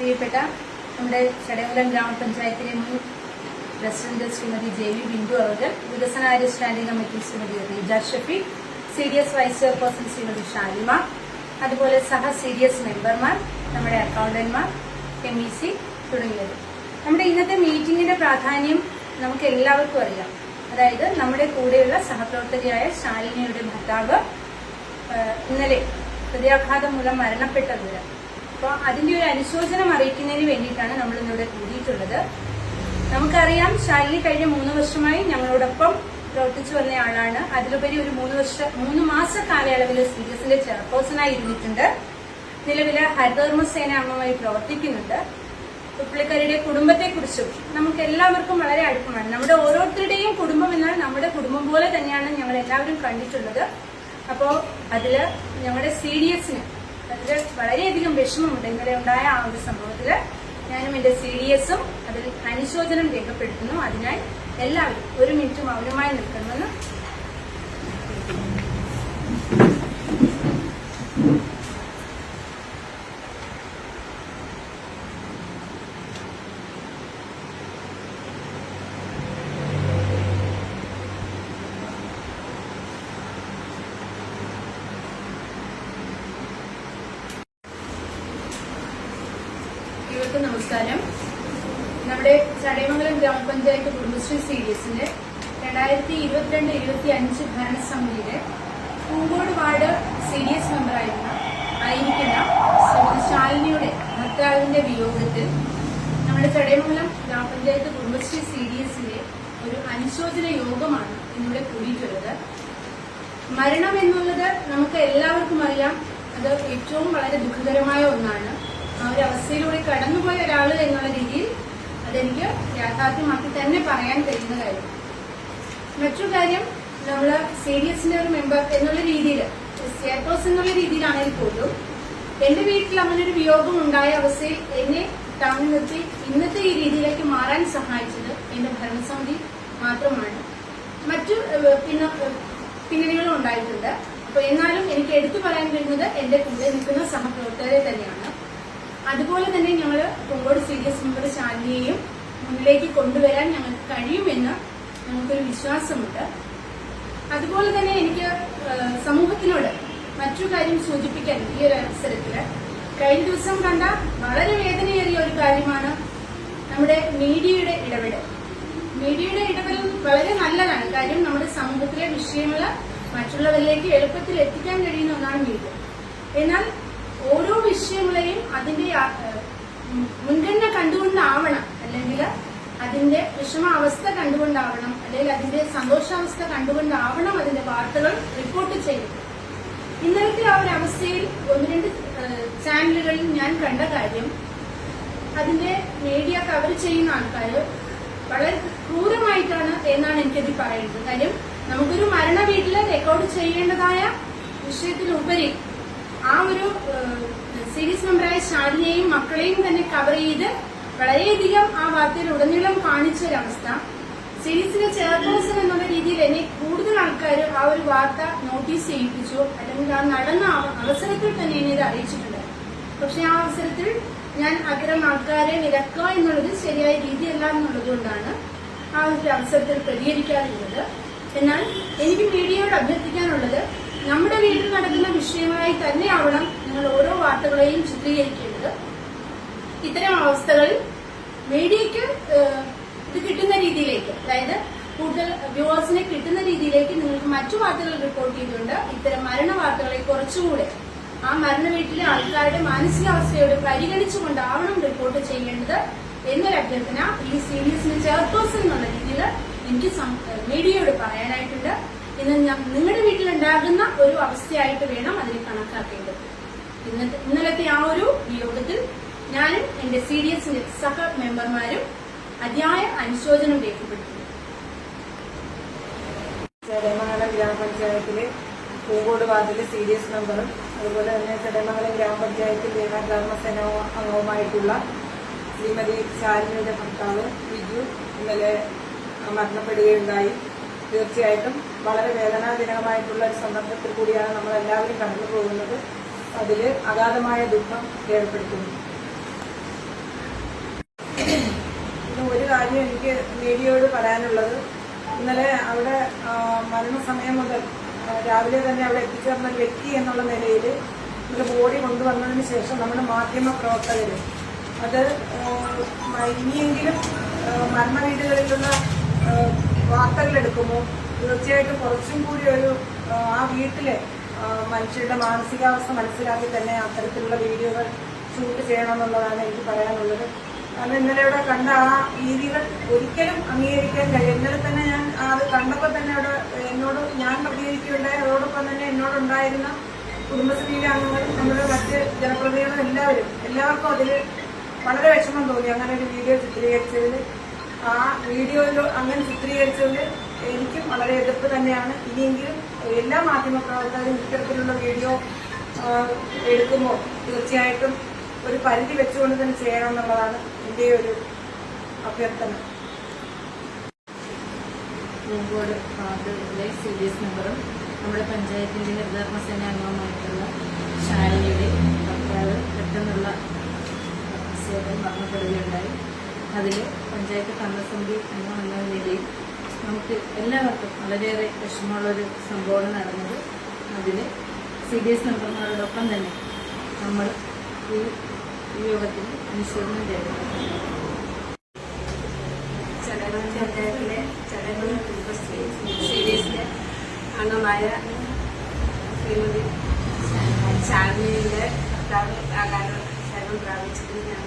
പ്രിയപ്പെട്ട നമ്മുടെ ചടയമംഗലം ഗ്രാമപഞ്ചായത്തിലെ മുൻ president Shrimati J V Bindu അവർ വികസനകാര്യ standing committee Shrimati Reeja Shafi C D S vice chairperson Shrimati Shalima അതുപോലെ സഹ സി ഡി എസ് മെമ്പർമാർ നമ്മുടെ അക്കൗണ്ടന്റ്മാർ എം ഇ സി തുടങ്ങിയവർ. നമ്മുടെ ഇന്നത്തെ മീറ്റിംഗിന്റെ പ്രാധാന്യം നമുക്ക് എല്ലാവർക്കും അറിയാം. അതായത് നമ്മുടെ കൂടെയുള്ള സഹപ്രവർത്തകയായ ശാലിനിയുടെ ഭർത്താവ് ഇന്നലെ ഹൃദയാഘാതം മൂലം മരണപ്പെട്ട വിവരം അപ്പോൾ അതിന്റെ ഒരു അനുശോചനം അറിയിക്കുന്നതിന് വേണ്ടിയിട്ടാണ് നമ്മൾ ഇന്നിവിടെ കൂടിയിട്ടുള്ളത്. നമുക്കറിയാം ശാലിനി കഴിഞ്ഞ മൂന്ന് വർഷമായി ഞങ്ങളോടൊപ്പം പ്രവർത്തിച്ചു വന്ന ആളാണ്. അതിലുപരി ഒരു മൂന്ന് വർഷ മൂന്ന് മാസ കാലയളവിൽ സി ഡി എസിന്റെ ചെയർപേഴ്സണായി ഇരുന്നിട്ടുണ്ട്. നിലവിൽ ഹരിതകർമ്മസേന അംഗമായി പ്രവർത്തിക്കുന്നുണ്ട്. പുള്ളിക്കാരിയുടെ കുടുംബത്തെക്കുറിച്ചും നമുക്ക് എല്ലാവർക്കും വളരെ അടുപ്പമാണ്. നമ്മുടെ ഓരോരുത്തരുടെയും കുടുംബം എന്നാൽ നമ്മുടെ കുടുംബം പോലെ തന്നെയാണ് ഞങ്ങൾ എല്ലാവരും കണ്ടിട്ടുള്ളത്. അപ്പോൾ അതിൽ ഞങ്ങളുടെ സി ഡി എസിന് അതിൽ വളരെയധികം വിഷമമുണ്ട്. ഇന്നലെ ഉണ്ടായ ആ ഒരു സംഭവത്തിൽ ഞാനും എന്റെ സി ഡി എസും അതിൽ അനുശോചനം രേഖപ്പെടുത്തുന്നു. അതിനായി എല്ലാവരും ഒരു മിനിറ്റ് മൗനമായി നിൽക്കണമെന്ന് ഇവർക്കും നമസ്കാരം. നമ്മുടെ ചടയമംഗലം ഗ്രാമപഞ്ചായത്ത് കുടുംബശ്രീ സി ഡി എസിന്റെ രണ്ടായിരത്തി ഇരുപത്തിരണ്ട് ഇരുപത്തി അഞ്ച് ഭരണസമിതിയുടെ Poonkode ward C D S മെമ്പറായിരുന്ന ആയിരിക്കുന്ന ശാലിനിയുടെ ഭർത്താവിന്റെ വിയോഗത്തിൽ നമ്മുടെ ചടയമംഗലം ഗ്രാമപഞ്ചായത്ത് കുടുംബശ്രീ സി ഡി എസിന്റെ ഒരു അനുശോചന യോഗമാണ് ഇന്നിവിടെ കൂടിയിട്ടുള്ളത്. മരണം എന്നുള്ളത് നമുക്ക് എല്ലാവർക്കും അറിയാം. അത് ഏറ്റവും വളരെ ദുഃഖകരമായ ഒന്നാണ്. ആ ഒരു അവസ്ഥയിലൂടെ കടന്നുപോയ ഒരാൾ എന്നുള്ള രീതിയിൽ അതെനിക്ക് യാഥാർത്ഥ്യമാക്കി തന്നെ പറയാൻ കഴിയുന്ന കാര്യം. മറ്റൊരു കാര്യം നമ്മൾ സി ഡി എസിന്റെ ഒരു മെമ്പർ എന്നുള്ള രീതിയിൽ സ്റ്റേറ്റോസ് എന്നുള്ള രീതിയിലാണെങ്കിൽ പോലും എന്റെ വീട്ടിൽ അങ്ങനെ ഒരു വിയോഗം ഉണ്ടായ അവസ്ഥയിൽ എന്നെ താങ്ങി നിർത്തി ഇന്നത്തെ ഈ രീതിയിലേക്ക് മാറാൻ സഹായിച്ചത് എന്റെ ഭരണസമിതി മാത്രമാണ്. മറ്റു പിന്നെ പിന്നണികളും ഉണ്ടായിട്ടുണ്ട്. അപ്പൊ എന്നാലും എനിക്ക് എടുത്തു പറയാൻ കഴിയുന്നത് എന്റെ കൂടെ നിൽക്കുന്ന സഹപ്രവർത്തകരെ തന്നെയാണ്. അതുപോലെ തന്നെ ഞങ്ങൾ Kongode C D S member ശാലിനിയെയും മുന്നിലേക്ക് കൊണ്ടുവരാൻ ഞങ്ങൾക്ക് കഴിയുമെന്ന് ഞങ്ങൾക്കൊരു വിശ്വാസമുണ്ട്. അതുപോലെ തന്നെ എനിക്ക് സമൂഹത്തിനോട് മറ്റു കാര്യം സൂചിപ്പിക്കാൻ ഈ ഒരു അവസരത്തിൽ കഴിഞ്ഞ ദിവസം കണ്ട വളരെ വേദനയേറിയ ഒരു കാര്യമാണ് നമ്മുടെ മീഡിയയുടെ ഇടപെടൽ. മീഡിയയുടെ ഇടപെടൽ വളരെ നല്ലതാണ്. കാര്യം നമ്മുടെ സമൂഹത്തിലെ വിഷയങ്ങൾ മറ്റുള്ളവരിലേക്ക് എളുപ്പത്തിൽ എത്തിക്കാൻ കഴിയുന്ന ഒന്നാണ് മീഡിയ. എന്നാൽ അതിന്റെ മുൻഗണന കണ്ടുകൊണ്ടാവണം. അല്ലെങ്കിൽ അതിന്റെ വിഷമാവസ്ഥ കണ്ടുകൊണ്ടാവണം. അല്ലെങ്കിൽ അതിന്റെ സന്തോഷാവസ്ഥ കണ്ടുകൊണ്ടാവണം അതിന്റെ വാർത്തകൾ റിപ്പോർട്ട് ചെയ്യുന്നത്. ഇന്നലത്തെ ആ ഒരു അവസ്ഥയിൽ ഒന്ന് രണ്ട് ചാനലുകളിൽ ഞാൻ കണ്ട കാര്യം അതിന്റെ മീഡിയ കവർ ചെയ്യുന്ന ആൾക്കാർ വളരെ ക്രൂരമായിട്ടാണ് എന്നാണ് എനിക്കതിൽ പറയുന്നത്. കാര്യം നമുക്കൊരു മരണ വീട്ടിൽ റെക്കോർഡ് ചെയ്യേണ്ടതായ വിഷയത്തിലുപരി ആ ഒരു സീരീസ് മെമ്പറായ ശാലിനെയും മക്കളെയും തന്നെ കവർ ചെയ്ത് വളരെയധികം ആ വാർത്തയിൽ ഉടനീളം കാണിച്ച ഒരവസ്ഥ സീരീസിലെ ചെയർപേഴ്സൺ എന്നുള്ള രീതിയിൽ എന്നെ കൂടുതൽ ആൾക്കാർ ആ ഒരു വാർത്ത നോട്ടീസ് ചെയ്യിപ്പിച്ചു. അല്ലെങ്കിൽ ആ നടന്ന അവസരത്തിൽ തന്നെ എന്നെ ഇത് അറിയിച്ചിട്ടുണ്ട്. പക്ഷെ ആ അവസരത്തിൽ ഞാൻ അത്തരം ആൾക്കാരെ വിലക്കുക എന്നുള്ളത് ശരിയായ രീതിയല്ല എന്നുള്ളതുകൊണ്ടാണ് ആ ഒരു അവസരത്തിൽ പ്രതികരിക്കാറുള്ളത്. എന്നാൽ എനിക്ക് മീഡിയയോട് അഭ്യർത്ഥിക്കാനുള്ളത് നമ്മുടെ വീട്ടിൽ നടക്കുന്ന വിഷയങ്ങളായി തന്നെയാവണം നിങ്ങൾ ഓരോ വാർത്തകളെയും ചിത്രീകരിക്കേണ്ടത്. ഇത്തരം അവസ്ഥകളിൽ മീഡിയക്ക് ഇത് കിട്ടുന്ന രീതിയിലേക്ക് അതായത് കൂടുതൽ വ്യൂവേഴ്സിനെ കിട്ടുന്ന രീതിയിലേക്ക് നിങ്ങൾക്ക് മറ്റു വാർത്തകൾ റിപ്പോർട്ട് ചെയ്തുകൊണ്ട് ഇത്തരം മരണ വാർത്തകളെ കുറച്ചുകൂടെ ആ മരണ വീട്ടിലെ ആൾക്കാരുടെ മാനസികാവസ്ഥയോട് പരിഗണിച്ചുകൊണ്ടാവണം റിപ്പോർട്ട് ചെയ്യേണ്ടത് എന്നൊരു അഭ്യർത്ഥന ഈ സീരീസിന് ചെയർപേഴ്സൺ എന്നുള്ള രീതിയിൽ എനിക്ക് മീഡിയയോട് പറയാനായിട്ടുണ്ട്. ഇന്ന് നിങ്ങളുടെ വീട്ടിലുണ്ടാകുന്ന ഒരു അവസ്ഥയായിട്ട് വേണം അതിനെ കണക്കാക്കേണ്ടത്. ഇന്നത്തെ ഇന്നലത്തെ ആ ഒരു യോഗത്തിൽ ഞാനും എന്റെ സി ഡി എസിന്റെ സഹ മെമ്പർമാരും അതിയായ അനുശോചനം രേഖപ്പെടുത്തുന്നു. ചടയമംഗലം ഗ്രാമപഞ്ചായത്തിലെ പൂങ്കോട് വാർഡിലെ സി ഡി എസ് മെമ്പറും അതുപോലെ തന്നെ ചടയമംഗലം ഗ്രാമപഞ്ചായത്തിൽ ധർമ്മസേന അംഗവുമായിട്ടുള്ള ശ്രീമതി ശാലിനിയുടെ ഭർത്താവ് വിജു ഇന്നലെ മരണപ്പെടുകയുണ്ടായി. തീർച്ചയായിട്ടും വളരെ വേദനാജനകമായിട്ടുള്ള ഒരു സന്ദർഭത്തിൽ കൂടിയാണ് നമ്മൾ എല്ലാവരും കടന്നു പോകുന്നത്. അതിൽ അഗാധമായ ദുഃഖം ഏർപ്പെടുത്തുന്നു. ഒരു കാര്യം എനിക്ക് മീഡിയയോട് പറയാനുള്ളത്. ഇന്നലെ അവിടെ മരണസമയം മുതൽ രാവിലെ തന്നെ അവിടെ എത്തിച്ചേർന്ന വ്യക്തി എന്നുള്ള നിലയിൽ നമ്മുടെ ബോഡി കൊണ്ടുവന്നതിന് ശേഷം നമ്മുടെ മാധ്യമ പ്രവർത്തകർ അത് ഇനിയെങ്കിലും മരണ വീടുകളിലുള്ള ആ, വാർത്തകളെടുക്കുമ്പോൾ തീർച്ചയായിട്ടും കുറച്ചും കൂടി ഒരു ആ, വീട്ടിലെ മനുഷ്യരുടെ മാനസികാവസ്ഥ മനസ്സിലാക്കി തന്നെ അത്തരത്തിലുള്ള വീഡിയോകൾ ഷൂട്ട് ചെയ്യണമെന്നുള്ളതാണ് എനിക്ക് പറയാനുള്ളത്. കാരണം ഇന്നലെ ഇവിടെ കണ്ട ആ രീതികൾ ഒരിക്കലും അംഗീകരിക്കാൻ കഴിയും ഇന്നലെ തന്നെ ഞാൻ അത് കണ്ടപ്പോൾ തന്നെ അവിടെ എന്നോട് ഞാൻ പ്രതികരിക്കുകയുണ്ടായി. അതോടൊപ്പം തന്നെ എന്നോടുണ്ടായിരുന്ന കുടുംബശ്രീയിലെ അംഗങ്ങളും നമ്മുടെ മറ്റ് ജനപ്രതിനിധികളും എല്ലാവരും എല്ലാവർക്കും അതിൽ വളരെ വിഷമം തോന്നി. അങ്ങനെ ഒരു വീഡിയോ ചിത്രീകരിച്ചതിൽ ആ വീഡിയോയിലോ അങ്ങനെ ചിത്രീകരിച്ചതിൽ എനിക്കും വളരെ എതിർപ്പ് തന്നെയാണ്. ഇനിയെങ്കിലും എല്ലാ മാധ്യമപ്രവർത്തകരും ഇത്തരത്തിലുള്ള വീഡിയോ എടുക്കുമ്പോൾ തീർച്ചയായിട്ടും ഒരു പരിധി വെച്ചുകൊണ്ട് തന്നെ ചെയ്യണം എന്നുള്ളതാണ് എന്റെ ഒരു അഭ്യർത്ഥന. പൂങ്കോട് വാർഡുകളിലെ സി ഡി എസ് മെമ്പറും നമ്മുടെ പഞ്ചായത്തിന്റെ നിർദ്ധാരണ സേന അംഗവുമായിട്ടുള്ള ശാലിനിയുടെ ഭർത്താവ് പെട്ടെന്നുള്ള സേവനം മരണപ്പെടുകയുണ്ടായി. അതിൽ പഞ്ചായത്ത് ഭരണസമിതി അംഗം എന്ന നിലയിൽ നമുക്ക് എല്ലാവർക്കും വളരെയേറെ വിഷമമുള്ളൊരു സംഭവമാണ് നടന്നത്. അതിൽ സി ഡി എസ് മെമ്പർമാരോടൊപ്പം തന്നെ നമ്മൾ ഈ യോഗത്തിൽ അനുശോചനം രേഖപ്പെടുത്തുന്നു. ചടയമംഗലം പഞ്ചായത്തിലെ സി ഡി സീരീസിലെ അംഗമായ ശ്രീമതി ചാർമിയുടെ ഭർത്താവ് ആകാരം ശരണം പ്രാപിച്ചതിന് ഞാൻ